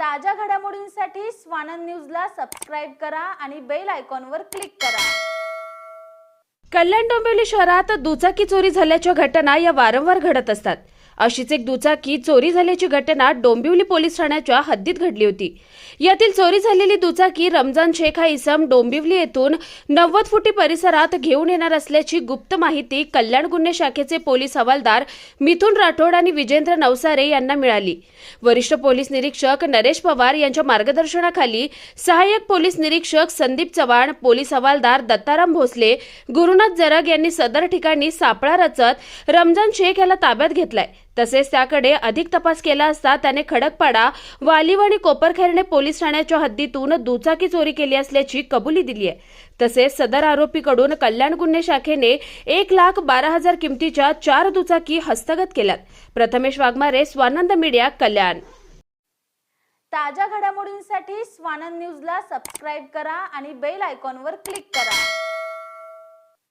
ताज्या घडामोडींसाठी स्वानंद न्यूजला सबस्क्राईब करा आणि बेल आयकॉनवर क्लिक करा. कल्याण डोंबिवली शहरात दुचाकी चोरी झाल्याच्या घटना या वारंवार घडत असतात. अशीच एक दुचाकी चोरी झाल्याची घटना डोंबिवली पोलीस ठाण्याच्या हद्दीत घडली होती. यातील चोरी झालेली दुचाकी रमजान शेख हा इसम डोंबिवली येथून नव्वद फुटी परिसरात घेऊन येणार असल्याची गुप्त माहिती कल्याण गुन्हे शाखेचे पोलीस हवालदार मिथुन राठोड आणि विजेंद्र नवसारे यांना मिळाली. वरिष्ठ पोलीस निरीक्षक नरेश पवार यांच्या मार्गदर्शनाखाली सहाय्यक पोलीस निरीक्षक संदीप चव्हाण पोलीस हवालदार दत्ताराम भोसले गुरुनाथ जरग यांनी सदर ठिकाणी सापळा रचत रमजान शेख याला ताब्यात घेतलाय. तसेच त्याकडे अधिक तपास केला असता त्याने खडकपाडा वालिव आणि कोपरखैरणे पोलीस ठाण्याच्या हद्दीतून दुचाकी चोरी केली असल्याची कबुली दिली आहे तसेच सदर आरोपीकडून कल्याण गुन्हे शाखेने एक लाख बारा हजार किमतीच्या चार दुचाकी हस्तगत केल्यात. प्रथमेश वाघमारे स्वानंद मीडिया कल्याण. ताज्या घडामोडींसाठी स्वानंद न्यूजला सबस्क्राईब करा आणि बेल आयकॉनवर क्लिक करा.